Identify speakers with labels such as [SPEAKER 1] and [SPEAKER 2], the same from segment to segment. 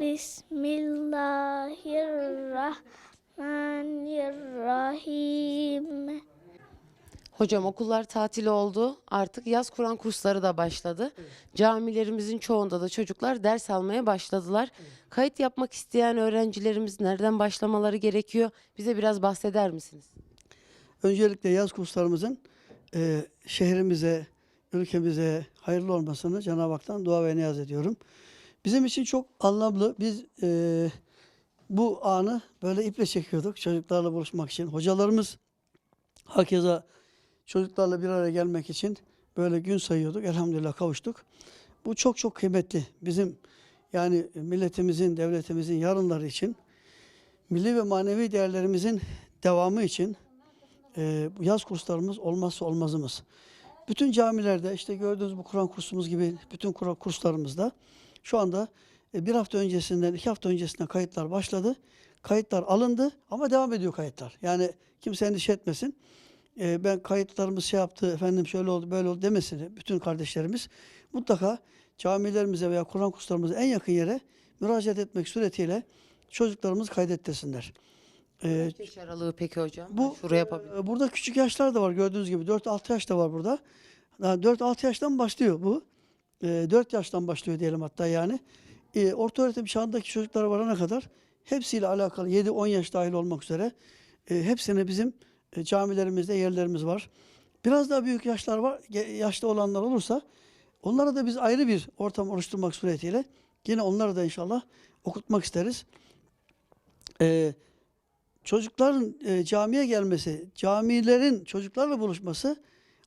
[SPEAKER 1] Bismillahirrahmanirrahim.
[SPEAKER 2] Hocam okullar tatil oldu. Artık yaz Kur'an kursları da başladı. Camilerimizin çoğunda da çocuklar ders almaya başladılar. Kayıt yapmak isteyen öğrencilerimiz nereden başlamaları gerekiyor? Bize biraz bahseder misiniz?
[SPEAKER 3] Öncelikle yaz kurslarımızın e, şehrimize, ülkemize hayırlı olmasını Cenab-ı Hak'tan dua ve niyaz ediyorum. Bizim için çok anlamlı. Biz e, bu anı böyle iple çekiyorduk çocuklarla buluşmak için. Hocalarımız hakeza çocuklarla bir araya gelmek için böyle gün sayıyorduk. Elhamdülillah kavuştuk. Bu çok çok kıymetli. Bizim yani milletimizin, devletimizin yarınları için, milli ve manevi değerlerimizin devamı için e, yaz kurslarımız olmazsa olmazımız. Bütün camilerde işte gördüğünüz bu Kur'an kursumuz gibi bütün kurslarımızda şu anda e, bir hafta öncesinden, iki hafta öncesinden kayıtlar başladı. Kayıtlar alındı ama devam ediyor kayıtlar. Yani kimse endişe etmesin. E, ben kayıtlarımız şey yaptı, efendim şöyle oldu, böyle oldu demesin bütün kardeşlerimiz. Mutlaka camilerimize veya Kur'an kurslarımıza en yakın yere müracaat etmek suretiyle çocuklarımız kaydettirsinler. E,
[SPEAKER 2] Kaç yaş aralığı peki hocam?
[SPEAKER 3] bu
[SPEAKER 2] Şuraya yapabilir.
[SPEAKER 3] e, Burada küçük yaşlar da var gördüğünüz gibi. 4-6 yaş da var burada. Yani 4-6 yaştan başlıyor bu. E, 4 yaştan başlıyor diyelim hatta yani. E, orta öğretim çağındaki çocuklar varana kadar hepsiyle alakalı 7-10 yaş dahil olmak üzere e, hepsine bizim e, camilerimizde yerlerimiz var. Biraz daha büyük yaşlar var, yaşlı olanlar olursa onlara da biz ayrı bir ortam oluşturmak suretiyle yine onları da inşallah okutmak isteriz. E, çocukların e, camiye gelmesi, camilerin çocuklarla buluşması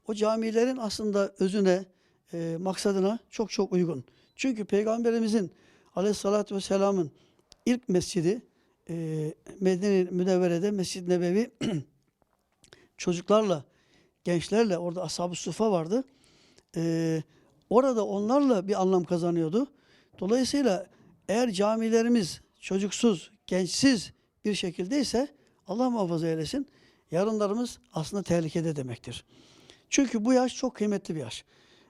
[SPEAKER 3] o camilerin aslında özüne, e, maksadına çok çok uygun. Çünkü Peygamberimizin aleyhissalatü vesselamın ilk mescidi e, Medine-i Münevvere'de Mescid-i Nebevi çocuklarla, gençlerle orada ashab-ı sufa vardı. E, orada onlarla bir anlam kazanıyordu. Dolayısıyla eğer camilerimiz çocuksuz, gençsiz bir şekildeyse Allah muhafaza eylesin yarınlarımız aslında tehlikede demektir. Çünkü bu yaş çok kıymetli bir yaş.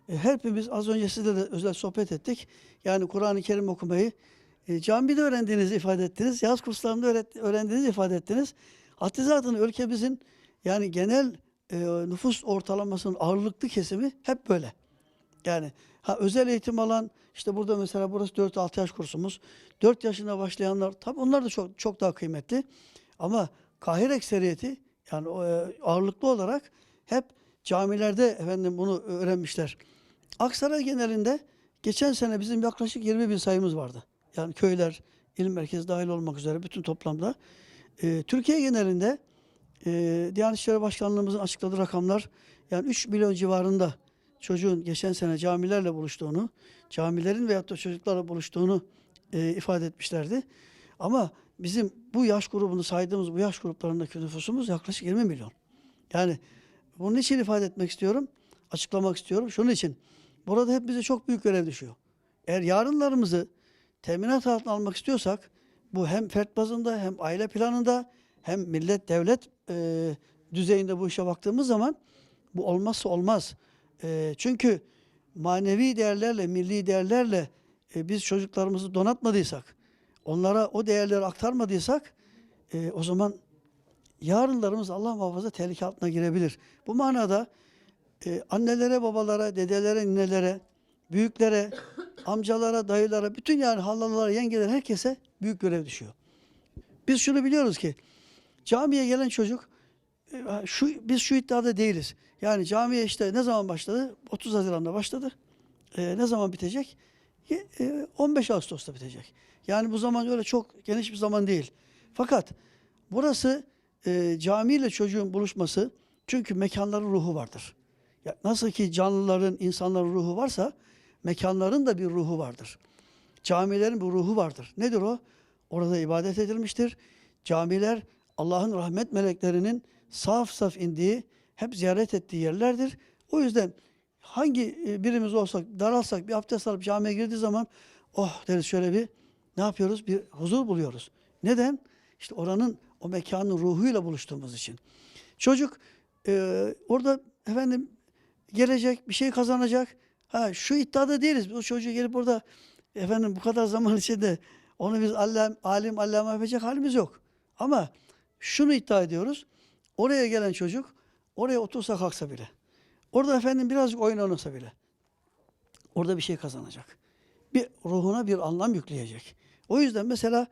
[SPEAKER 3] E, hepimiz az önce sizle de özel sohbet ettik. Yani Kur'an-ı Kerim okumayı e, camide öğrendiğinizi ifade ettiniz. Yaz kurslarında öğret, öğrendiğinizi ifade ettiniz. Hatta ülkemizin yani genel e, nüfus ortalamasının ağırlıklı kesimi hep böyle. Yani ha özel eğitim alan işte burada mesela burası 4-6 yaş kursumuz. 4 yaşında başlayanlar tabii onlar da çok çok daha kıymetli. Ama kahir ekseriyeti yani e, ağırlıklı olarak hep camilerde efendim bunu öğrenmişler. Aksaray genelinde geçen sene bizim yaklaşık 20 bin sayımız vardı. Yani köyler, ilim merkezi dahil olmak üzere bütün toplamda. E, Türkiye genelinde e, Diyanet İşleri Başkanlığımızın açıkladığı rakamlar yani 3 milyon civarında çocuğun geçen sene camilerle buluştuğunu, camilerin veyahut da çocuklarla buluştuğunu e, ifade etmişlerdi. Ama bizim bu yaş grubunu saydığımız bu yaş gruplarındaki nüfusumuz yaklaşık 20 milyon. Yani bunun için ifade etmek istiyorum, açıklamak istiyorum. Şunun için burada hep bize çok büyük görev düşüyor. Eğer yarınlarımızı teminat altına almak istiyorsak bu hem fert bazında hem aile planında hem millet devlet e, düzeyinde bu işe baktığımız zaman bu olmazsa olmaz. E, çünkü manevi değerlerle, milli değerlerle e, biz çocuklarımızı donatmadıysak, onlara o değerleri aktarmadıysak e, o zaman yarınlarımız Allah muhafaza tehlike altına girebilir. Bu manada e, annelere, babalara, dedelere, ninelere, büyüklere, amcalara, dayılara, bütün yani halalara, yengelere, herkese büyük görev düşüyor. Biz şunu biliyoruz ki camiye gelen çocuk e, şu biz şu iddiada değiliz. Yani camiye işte ne zaman başladı? 30 Haziran'da başladı. E, ne zaman bitecek? E, 15 Ağustos'ta bitecek. Yani bu zaman öyle çok geniş bir zaman değil. Fakat burası e, camiyle çocuğun buluşması çünkü mekanların ruhu vardır. Ya nasıl ki canlıların, insanların ruhu varsa mekanların da bir ruhu vardır. Camilerin bir ruhu vardır. Nedir o? Orada ibadet edilmiştir. Camiler Allah'ın rahmet meleklerinin saf saf indiği, hep ziyaret ettiği yerlerdir. O yüzden hangi e, birimiz olsak, daralsak bir abdest alıp camiye girdiği zaman oh deriz şöyle bir ne yapıyoruz? Bir huzur buluyoruz. Neden? İşte oranın o mekanın ruhuyla buluştuğumuz için. Çocuk e, orada efendim gelecek, bir şey kazanacak. Ha şu iddiada değiliz. O çocuğu gelip orada efendim bu kadar zaman içinde Onu biz alem, alim allame yapacak halimiz yok. Ama şunu iddia ediyoruz. Oraya gelen çocuk oraya otursa kalksa bile. Orada efendim birazcık oyun oynasa bile. Orada bir şey kazanacak. Bir ruhuna bir anlam yükleyecek. O yüzden mesela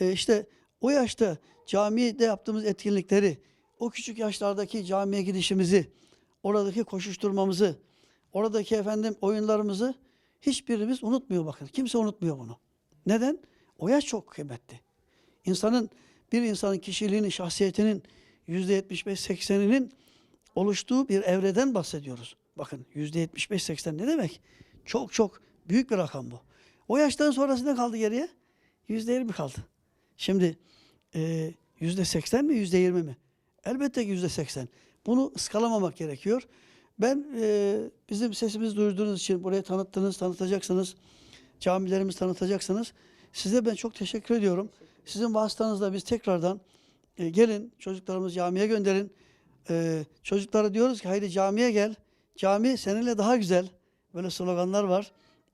[SPEAKER 3] e, işte o yaşta camide yaptığımız etkinlikleri, o küçük yaşlardaki camiye gidişimizi, oradaki koşuşturmamızı, oradaki efendim oyunlarımızı hiçbirimiz unutmuyor bakın. Kimse unutmuyor bunu. Neden? O yaş çok kıymetli. İnsanın bir insanın kişiliğinin, şahsiyetinin yüzde 75-80'inin oluştuğu bir evreden bahsediyoruz. Bakın yüzde 75-80 ne demek? Çok çok büyük bir rakam bu. O yaştan sonrası ne kaldı geriye? Yüzde 20 kaldı. Şimdi yüzde 80 mi yüzde 20 mi? Elbette ki yüzde 80. Bunu ıskalamamak gerekiyor. Ben e, bizim sesimizi duyurduğunuz için buraya tanıttınız, tanıtacaksınız. Camilerimizi tanıtacaksınız. Size ben çok teşekkür ediyorum. Sizin vasıtanızla biz tekrardan e, gelin çocuklarımızı camiye gönderin. E, çocuklara diyoruz ki haydi camiye gel. Cami seninle daha güzel. Böyle sloganlar var.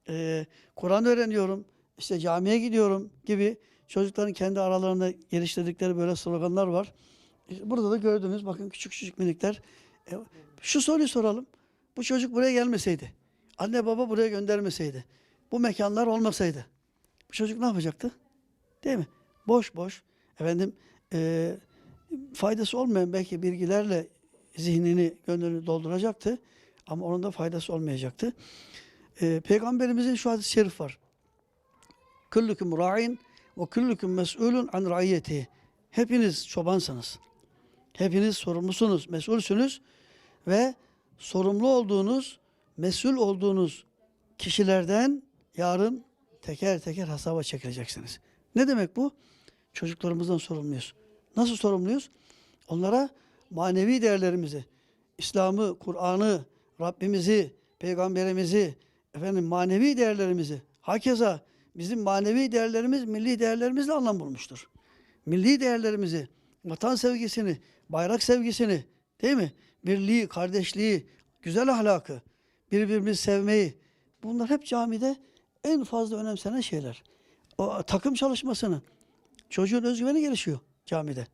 [SPEAKER 3] E, Kur'an öğreniyorum. işte camiye gidiyorum gibi çocukların kendi aralarında geliştirdikleri böyle sloganlar var. Burada da gördüğünüz bakın küçük küçük minikler. E, şu soruyu soralım. Bu çocuk buraya gelmeseydi, anne baba buraya göndermeseydi, bu mekanlar olmasaydı, bu çocuk ne yapacaktı? Değil mi? Boş boş, efendim e, faydası olmayan belki bilgilerle zihnini, gönlünü dolduracaktı. Ama onun da faydası olmayacaktı. E, Peygamberimizin şu hadis-i şerif var. Küllüküm ra'in ve küllüküm mes'ulun an raiyeti. Hepiniz çobansınız. Hepiniz sorumlusunuz, mesulsünüz ve sorumlu olduğunuz, mesul olduğunuz kişilerden yarın teker teker hesaba çekileceksiniz. Ne demek bu? Çocuklarımızdan sorumluyuz. Nasıl sorumluyuz? Onlara manevi değerlerimizi, İslam'ı, Kur'an'ı, Rabbimizi, Peygamberimizi, efendim manevi değerlerimizi, hakeza bizim manevi değerlerimiz milli değerlerimizle anlam bulmuştur. Milli değerlerimizi, vatan sevgisini, bayrak sevgisini, değil mi? Birliği, kardeşliği, güzel ahlakı, birbirimizi sevmeyi, bunlar hep camide en fazla önemsenen şeyler. O takım çalışmasını, çocuğun özgüveni gelişiyor camide.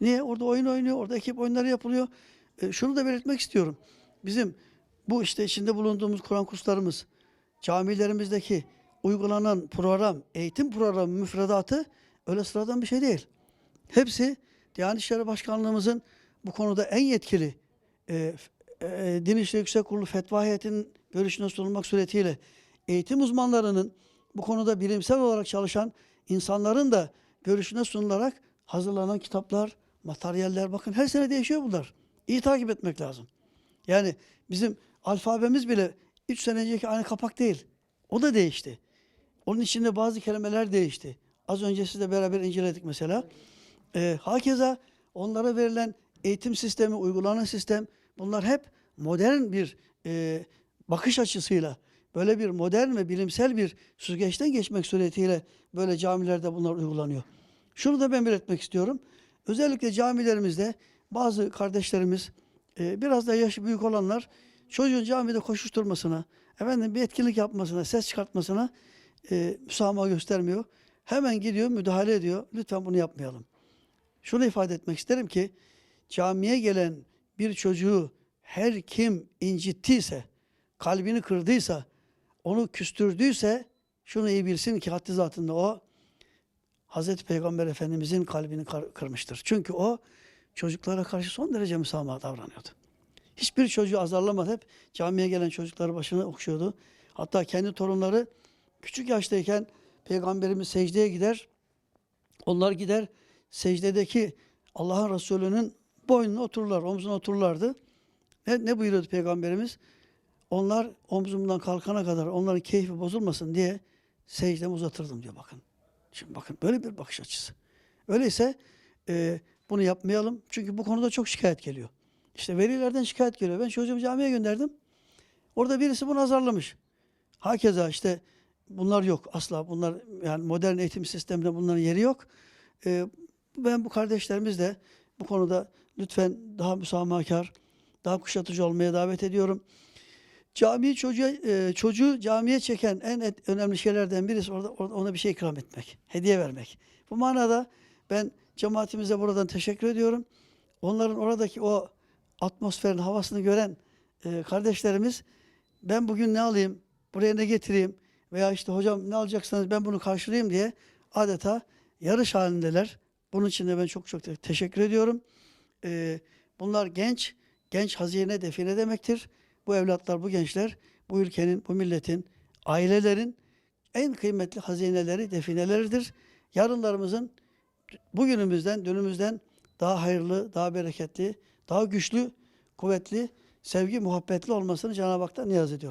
[SPEAKER 3] Niye? Orada oyun oynuyor, orada ekip oyunları yapılıyor. E, şunu da belirtmek istiyorum. Bizim bu işte içinde bulunduğumuz Kur'an kurslarımız, camilerimizdeki uygulanan program, eğitim programı müfredatı öyle sıradan bir şey değil. Hepsi Diyanet İşleri Başkanlığımızın bu konuda en yetkili e, e, Din İşleri Yüksek Kurulu Fetva Heyeti'nin görüşüne sunulmak suretiyle eğitim uzmanlarının bu konuda bilimsel olarak çalışan insanların da görüşüne sunularak hazırlanan kitaplar, materyaller bakın her sene değişiyor bunlar. İyi takip etmek lazım. Yani bizim alfabemiz bile 3 sene önceki aynı kapak değil. O da değişti. Onun içinde bazı kelimeler değişti. Az önce sizle beraber inceledik mesela. Ee, hakeza onlara verilen eğitim sistemi, uygulanan sistem bunlar hep modern bir e, bakış açısıyla böyle bir modern ve bilimsel bir süzgeçten geçmek suretiyle böyle camilerde bunlar uygulanıyor. Şunu da ben belirtmek istiyorum. Özellikle camilerimizde bazı kardeşlerimiz e, biraz da yaşı büyük olanlar çocuğun camide koşuşturmasına, efendim bir etkinlik yapmasına, ses çıkartmasına e, müsamaha göstermiyor. Hemen gidiyor, müdahale ediyor. Lütfen bunu yapmayalım. Şunu ifade etmek isterim ki camiye gelen bir çocuğu her kim incittiyse, kalbini kırdıysa, onu küstürdüyse şunu iyi bilsin ki haddi zatında o Hazreti Peygamber Efendimizin kalbini kırmıştır. Çünkü o çocuklara karşı son derece müsamaha davranıyordu. Hiçbir çocuğu azarlamadı. Hep camiye gelen çocukları başına okşuyordu. Hatta kendi torunları küçük yaştayken Peygamberimiz secdeye gider. Onlar gider secdedeki Allah'ın Resulü'nün boynuna otururlar, omzuna otururlardı. Ne, ne buyuruyordu Peygamberimiz? Onlar omzumdan kalkana kadar onların keyfi bozulmasın diye secdemi uzatırdım diyor bakın. Şimdi bakın böyle bir bakış açısı. Öyleyse e, bunu yapmayalım. Çünkü bu konuda çok şikayet geliyor. İşte velilerden şikayet geliyor. Ben çocuğumu camiye gönderdim. Orada birisi bunu azarlamış. Hakeza işte bunlar yok asla. Bunlar yani modern eğitim sisteminde bunların yeri yok. E, ben bu kardeşlerimiz de bu konuda lütfen daha müsamahakar, daha kuşatıcı olmaya davet ediyorum. Camiyi çocuğa, e, çocuğu camiye çeken en et- önemli şeylerden birisi orada, ona bir şey ikram etmek, hediye vermek. Bu manada ben cemaatimize buradan teşekkür ediyorum. Onların oradaki o atmosferin havasını gören e, kardeşlerimiz ben bugün ne alayım, buraya ne getireyim veya işte hocam ne alacaksanız ben bunu karşılayayım diye adeta yarış halindeler. Bunun için de ben çok çok te- teşekkür ediyorum. E, bunlar genç, genç hazine define demektir. Bu evlatlar, bu gençler bu ülkenin, bu milletin, ailelerin en kıymetli hazineleri, defineleridir. Yarınlarımızın bugünümüzden, dünümüzden daha hayırlı, daha bereketli, daha güçlü, kuvvetli, sevgi, muhabbetli olmasını Cenab-ı Hak'tan niyaz ediyorum.